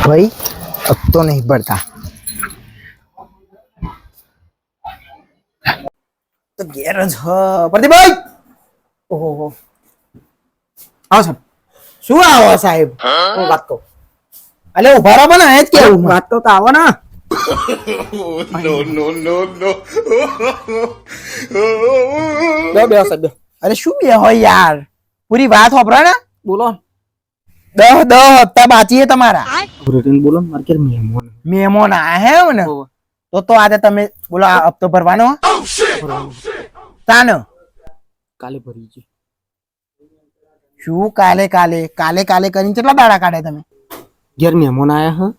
ભાઈ अब तो नहीं बढ़ता તો ઘેર જ હ પ્રદીપભાઈ ઓહો આવો સાહેબ શું આવો સાહેબ હું વાત કહું અલે ઉભા રહો ને એ જ કેવું વાત તો આવો ને બે બે સાહેબ બે અરે શું બે હોય યાર પૂરી વાત હોભરો ને બોલો દહ દહ હપ્તા બાકી તમારા. રિટર્ન બોલો મારે કે મહેમાન મહેમાન આયા હે ને? તો તો આજે તમે બોલો આ હપ્તો ભરવાનો? તાનો? કાલે ભરી છે. શું? કાલે કાલે. કાલે કાલે કરીને કેટલા દાડા કાઢે તમે? ઘેર મહેમાન આયા હ?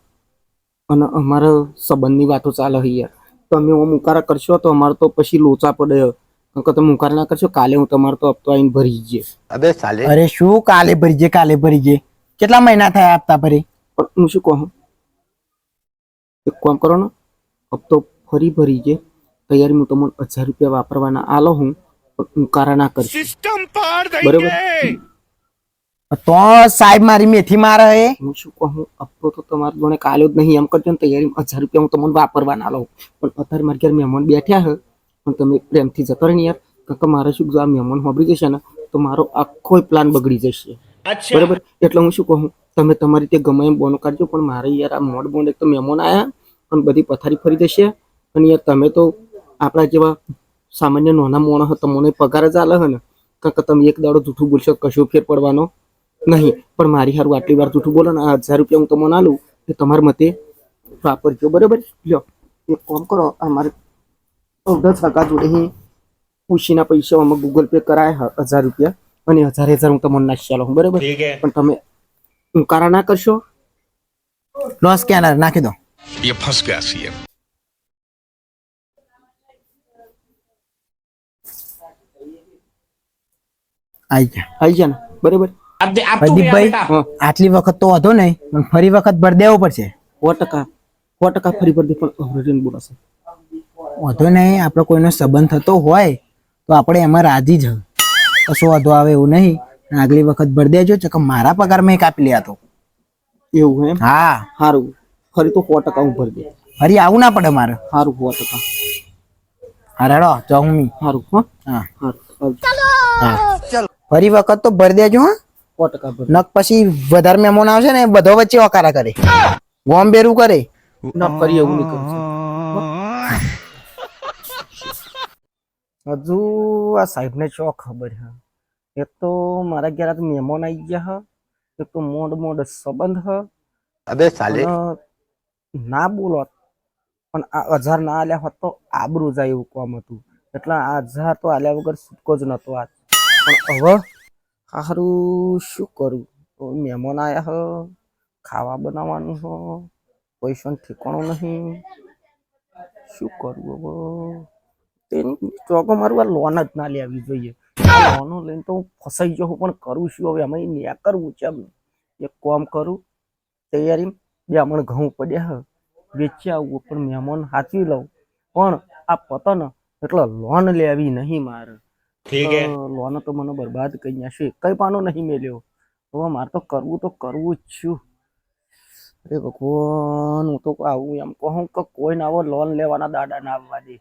અને અમારો સંબંધની વાતો ચાલે હે યાર. તમે હું ઉકારા કરશો તો અમારે તો પછી લોચા પડે. કે તમે ઉકાર ના કરશો કાલે હું તમારો તો હપ્તો આઈને ભરી જઈએ અરે સાલે. અરે શું? કાલે ભરી કાલે ભરી કેટલા મહિના થયા આપતા ભરી પણ હું શું કહું? એક કામ કરો ને હપ્તો ફરી ભરી છે તૈયારી હું તમને હજાર રૂપિયા વાપરવાના આલો હું પણ ઉકારા ના કરશો. બરોબર? તો સાહેબ મારી મેથી મારે એ હું શું કહું? હપ્તો તો તમારે જોડે કાલ્યો જ નહીં એમ કરજો ને તૈયારી હજાર રૂપિયા હું તમને વાપરવાના આલો પણ અત્યારે મારા ઘેર મહેમાન બેઠ્યા હે પણ તમે પ્રેમથી જતો રહે ને યાર. કાકા કે મારે શું જો આ મહેમાન સાંભળી જશે ને તો મારો આખો પ્લાન બગડી જશે. બરાબર? એટલે હું શું કહું? તમે તમારી રીતે ગમે એમ બોનો કાઢજો, પણ મારે યાર આ મોડ બોન્ડ એક તો મહેમાન આયા અને બધી પથારી ફરી જશે. અને યાર તમે તો આપણા જેવા સામાન્ય નાના મોણા હતા મને પગાર જ આલે ને. કારણ તમે એક દાડો જૂઠું બોલશો, કશું ફેર પડવાનો નહીં. પણ મારી હારું આટલી વાર જૂઠું બોલો ને, આ હજાર રૂપિયા હું તમને આલું એ તમારા મતે વાપરજો, બરાબર? લ્યો, એક કામ કરો, આ મારે દસ ટકા જોડે પૂછીના પૈસા અમે ગૂગલ પે કરાયા હજાર રૂપિયા. અને હજાર હજાર હું તમને નાખી ચાલો હું. પણ તમે ઉંકારા ના કરશો? લો સ્કેનર નાખી દો. યે ફસ ગયા. છીએ ને બરાબર? પ્રદીપભાઈ આટલી વખત તો હતો નહીં પણ ફરી વખત ભર પડશે. સો ટકા સો ટકા ફરી ભર દે નહીં આપણો કોઈનો સંબંધ થતો હોય તો આપણે એમાં રાજી જ હોય કશો વાંધો આવે એવું નહીં. અને આગલી વખત ભરી દેજો ચકમ મારા પગાર મેં કાપી લે તો. એવું એમ? હા. સારું ફરી તો સો ટકા હું ભરી દે ફરી આવું ના પડે મારે. સારું સો ટકા. હા રેડો ચૌમી સારું હા? હા. ફરી વખત તો ભરી દેજો હા. સો ટકા નક પછી વધારે મહેમાન આવશે ને બધો વચ્ચે ઓકારા કરે. ગોમ બેરું કરે. ના ફરી એવું નહીં કરું. હજુ આ સાહેબને ચો ખબર હ? એક તો મારા ઘેરા આજ મહેમાન આવી ગયા હ. એક તો મોડ મોડ સંબંધ હ. અબે સાલે. ના બોલો પણ આ અઝાર ના આલ્યા હોત તો આબરૂ જાય એવું કોમ હતું. એટલે આ અઝાર તો આલ્યા વગર છૂટકો જ નતો આજ. પણ હવે સારું શું કરું? મહેમાન આવ્યા હ ખાવા બનાવવાનું હ પૈસાનું ઠેકાણું નહીં. શું કરવું હવે? ચોકો મારું આ લોન જ ના લેવી જોઈએ. લોનો લઈને તો હું ફસાઈ જાઉં પણ કરું છું હવે એમાં ન્યા કરવું છે એમ એક કોમ કરું તૈયારી બે અમણ ઘઉં પડ્યા વેચી આવવું પણ મહેમાન સાચવી લઉં. પણ આ પતન એટલે લોન લેવી નહીં મારે. લોન તો મને બરબાદ કરી નાખશે. કઈ પાનો નહીં મેલ્યો. હવે મારે તો કરવું તો કરવું જ છું. અરે ભગવાન હું તો આવું એમ કહું કે કોઈ ના આવો લોન લેવાના દાડા ના આવવા દે.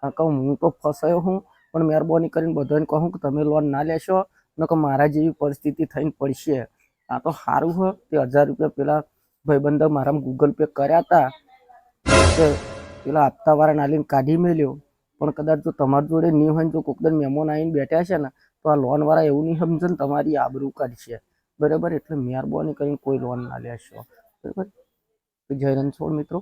કારણ કે હું તો ફસાયો હું, પણ મહેરબાની કરીને બધાને કહું કે તમે લોન ના લેશો ન કે મારા જેવી પરિસ્થિતિ થઈને પડશે. આ તો સારું હોય તે હજાર રૂપિયા પેલા ભાઈબંધો મારા ગૂગલ પે કર્યા હતા. તે પેલા હપ્તા વાળા નાલીને કાઢી મેલ્યો. પણ કદાચ જો તમારી જોડે નહીં હોય જો કોકદન મહેમાન આવીને બેઠા છે ને, તો આ લોન વાળા એવું નહીં સમજે ને તમારી આબરૂ કાઢશે. બરાબર? એટલે મહેરબાની કરીને કોઈ લોન ના લેશો. બરાબર? જય રણછોડ મિત્રો.